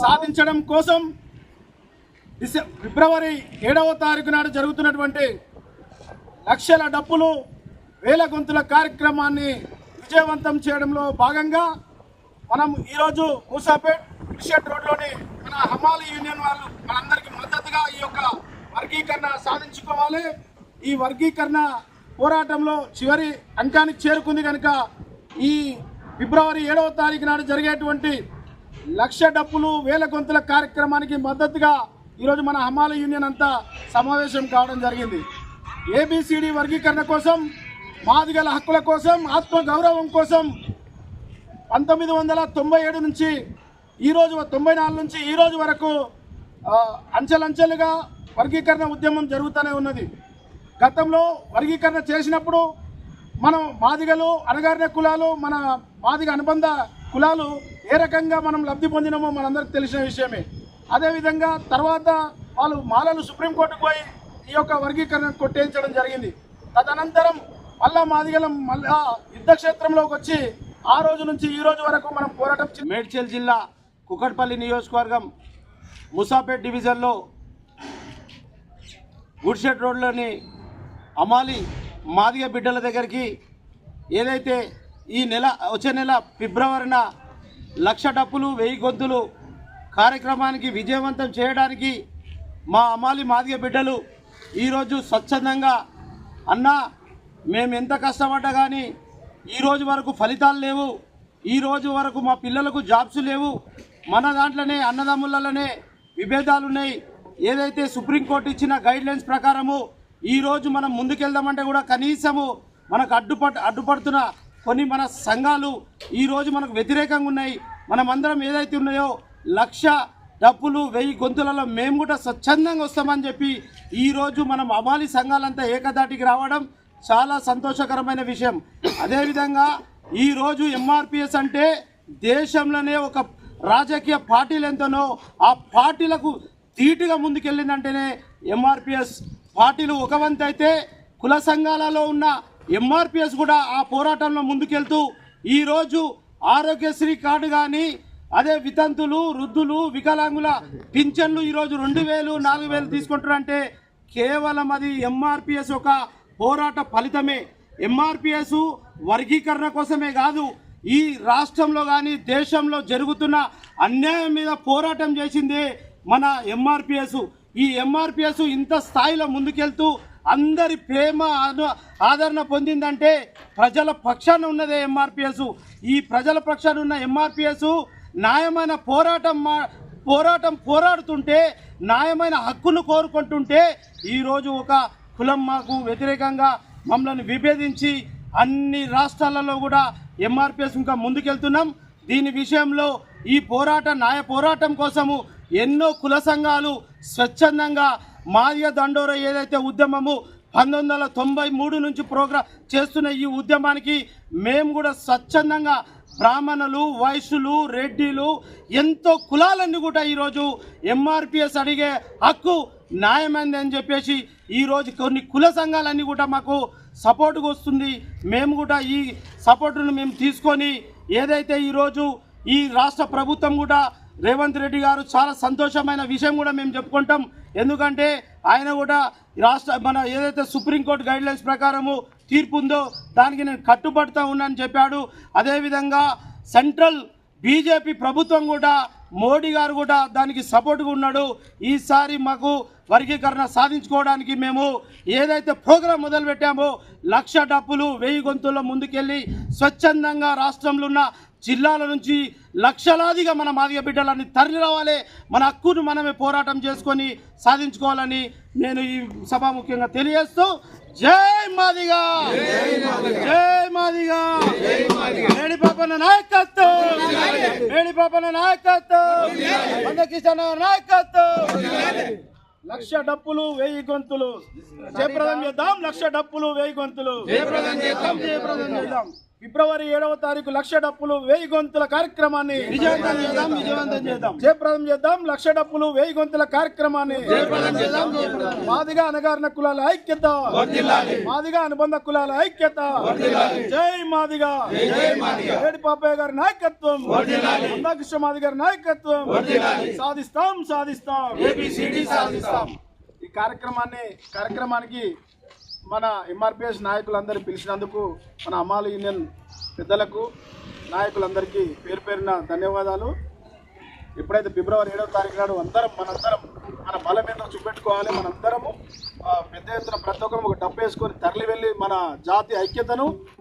సాధించడం కోసం ఫిబ్రవరి ఏడవ తారీఖు నాడు జరుగుతున్నటువంటి లక్షల డప్పులు వేల గొంతుల కార్యక్రమాన్ని విజయవంతం చేయడంలో భాగంగా మనం ఈరోజు మూసాపేట్ బిషెట్ రోడ్లోని మన హమాలి యూనియన్ వాళ్ళు మనందరికీ మద్దతుగా ఈ యొక్క వర్గీకరణ సాధించుకోవాలి. ఈ వర్గీకరణ పోరాటంలో చివరి అంకానికి చేరుకుంది కనుక ఈ ఫిబ్రవరి ఏడవ తారీఖు నాడు జరిగేటువంటి లక్ష డప్పులు వేల గొంతుల కార్యక్రమానికి మద్దతుగా ఈరోజు మన హమాల యూనియన్ అంతా సమావేశం కావడం జరిగింది. ఏబిసిడి వర్గీకరణ కోసం మాదిగల హక్కుల కోసం ఆత్మ గౌరవం కోసం పంతొమ్మిది వందల తొంభై ఏడు నుంచి ఈరోజు తొంభై నాలుగు నుంచి ఈరోజు వరకు అంచెలంచెలుగా వర్గీకరణ ఉద్యమం జరుగుతూనే ఉన్నది. గతంలో వర్గీకరణ చేసినప్పుడు మనం మాదిగలు అణగారిన కులాలు మన మాదిగ అనుబంధ కులాలు ఏ రకంగా మనం లబ్ధి పొందినామో మనందరికి తెలిసిన విషయమే. అదేవిధంగా తర్వాత వాళ్ళు మాలలు సుప్రీంకోర్టుకు పోయి ఈ యొక్క వర్గీకరణ కొట్టేయించడం జరిగింది. తదనంతరం మళ్ళా మాదిగలం మళ్ళా యుద్ధ క్షేత్రంలోకి వచ్చి ఆ రోజు నుంచి ఈ రోజు వరకు మనం పోరాటం మేడ్చల్ జిల్లా కుకట్పల్లి నియోజకవర్గం ముసాపేట్ డివిజన్లో గుడ్షెట్ రోడ్లోని అమాలి మాదిగ బిడ్డల దగ్గరికి ఏదైతే ఈ నెల వచ్చే నెల ఫిబ్రవరిన లక్ష డప్పులు వెయ్యి గొంతులు కార్యక్రమానికి విజయవంతం చేయడానికి మా అమ్మాలి మాదిగ బిడ్డలు ఈరోజు స్వచ్ఛందంగా అన్నా మేము ఎంత కష్టపడ్డా కానీ ఈరోజు వరకు ఫలితాలు లేవు. ఈరోజు వరకు మా పిల్లలకు జాబ్స్ లేవు. మన దాంట్లోనే అన్నదమ్ములలోనే విభేదాలు ఉన్నాయి. ఏదైతే సుప్రీంకోర్టు ఇచ్చిన గైడ్లైన్స్ ప్రకారము ఈరోజు మనం ముందుకెళ్దామంటే కూడా కనీసము మనకు అడ్డుపట్ అడ్డుపడుతున్న కొన్ని మన సంఘాలు ఈరోజు మనకు వ్యతిరేకంగా ఉన్నాయి. మనమందరం ఏదైతే ఉన్నాయో లక్ష డబ్బులు వెయ్యి గొంతులలో మేము కూడా స్వచ్ఛందంగా వస్తామని చెప్పి ఈరోజు మనం అమాలి సంఘాలంతా ఏకదాటికి రావడం చాలా సంతోషకరమైన విషయం. అదేవిధంగా ఈరోజు ఎంఆర్పిఎస్ అంటే దేశంలోనే ఒక రాజకీయ పార్టీలు ఎంతనో ఆ పార్టీలకు ధీటుగా ముందుకెళ్ళిందంటేనే ఎంఆర్పిఎస్ పార్టీలు ఒక వంతు అయితే కుల సంఘాలలో ఉన్న ఎంఆర్పిఎస్ కూడా ఆ పోరాటంలో ముందుకెళ్తూ ఈరోజు ఆరోగ్యశ్రీ కార్డు కానీ అదే వితంతులు వృద్ధులు వికలాంగుల పింఛన్లు ఈరోజు రెండు వేలు నాలుగు వేలు తీసుకుంటారంటే కేవలం అది ఎంఆర్పిఎస్ ఒక పోరాట ఫలితమే. ఎంఆర్పిఎస్ వర్గీకరణ కోసమే కాదు ఈ రాష్ట్రంలో కానీ దేశంలో జరుగుతున్న అన్యాయం మీద పోరాటం చేసిందే మన ఎంఆర్పిఎస్ ఈ ఎంఆర్పిఎస్ ఇంత స్థాయిలో ముందుకెళ్తూ అందరి ప్రేమ ఆదరణ పొందిందంటే ప్రజల పక్షాన ఉన్నదే ఎంఆర్పిఎస్ ఈ ప్రజల పక్షాన ఉన్న ఎంఆర్పిఎస్ న్యాయమైన పోరాటం మా- పోరాటం పోరాడుతుంటే న్యాయమైన హక్కును కోరుకుంటుంటే ఈరోజు ఒక కులం మాకు వ్యతిరేకంగా మమ్మల్ని విభేదించి అన్ని రాష్ట్రాలలో కూడా ఎంఆర్పిఎస్ ఇంకా ముందుకెళ్తున్నాం. దీని విషయంలో ఈ పోరాట న్యాయ పోరాటం కోసము ఎన్నో కుల సంఘాలు స్వచ్ఛందంగా మాదిగ దండోర ఏదైతే ఉద్యమము పంతొమ్మిది వందల తొంభై మూడు నుంచి ప్రోగ్రాం చేస్తున్న ఈ ఉద్యమానికి మేము కూడా స్వచ్ఛందంగా బ్రాహ్మణులు వైశ్యులు రెడ్డిలు ఎంతో కులాలన్నీ కూడా ఈరోజు ఎంఆర్పిఎస్ అడిగే హక్కు న్యాయమైంది అని చెప్పేసి ఈరోజు కొన్ని కుల సంఘాలన్నీ కూడా మాకు సపోర్టుకు వస్తుంది. మేము కూడా ఈ సపోర్టును మేము తీసుకొని ఏదైతే ఈరోజు ఈ రాష్ట్ర ప్రభుత్వం కూడా రేవంత్ రెడ్డి గారు చాలా సంతోషమైన విషయం కూడా మేము చెప్పుకుంటాం. ఎందుకంటే ఆయన కూడా రాష్ట్ర మన ఏదైతే సుప్రీంకోర్టు గైడ్ లైన్స్ ప్రకారము తీర్పు ఉందో దానికి నేను కట్టుబడుతూ ఉన్నానని చెప్పాడు. అదేవిధంగా సెంట్రల్ బీజేపీ ప్రభుత్వం కూడా మోడీ గారు కూడా దానికి సపోర్ట్గా ఉన్నాడు. ఈసారి మాకు వర్గీకరణ సాధించుకోవడానికి మేము ఏదైతే ప్రోగ్రాం మొదలుపెట్టామో లక్ష డప్పులు వెయ్యి గొంతుల్లో ముందుకెళ్ళి స్వచ్ఛందంగా రాష్ట్రంలో ఉన్న జిల్లాల నుంచి లక్షలాదిగా మన మాదిగ బిడ్డలని తరలి రావాలి మన హక్కును మనమే పోరాటం చేసుకొని సాధించుకోవాలని నేను ఈ సభాముఖ్యంగా తెలియజేస్తూ జై మాదిగా! జై మాదిగా! మేడి పాపన నాయకత్వం! మేడి పాపన నాయకత్వం! మందకిష్టన నాయకత్వం! లక్ష డప్పులు వెయ్యి గొంతులు. జయప్రదం చేద్దాం లక్ష డప్పులు వెయ్యి గొంతులు. జయప్రదం చేద్దాం. జయప్రదం చేద్దాం. ఫిబ్రవరి ఏడవ తారీఖు లక్ష డప్పులు వెయ్యి గొంతుల కార్యక్రమాన్ని విజయవంతం చేద్దాం విజయవంతం చేద్దాం. జయప్రదం చేద్దాం. లక్ష డప్పులు వెయ్యి గొంతుల కార్యక్రమాన్ని మాదిగా అనగారిన కులాల ఐక్యత. మాదిగా అనుబంధ కులాల ఐక్యత. జై మాదిగా. ఏడి పాపయ్య గారి నాయకత్వం. మందాకృష్ణ మాది గారి నాయకత్వం. సాధిస్తాం సాధిస్తాం. ఈ కార్యక్రమాన్ని కార్యక్రమానికి మన ఎంఆర్పిఎస్ నాయకులందరూ పిలిచినందుకు మన అమాల యూనియన్ పెద్దలకు నాయకులందరికీ పేరు పేరున ధన్యవాదాలు. ఎప్పుడైతే ఫిబ్రవరి ఏడవ తారీఖు నాడు అందరం మనందరం మన బలం మీద చూపెట్టుకోవాలి మనందరము పెద్ద ఎత్తున ప్రతి ఒక్కరు ఒక డబ్బు వేసుకొని తరలి వెళ్ళి మన జాతి ఐక్యతను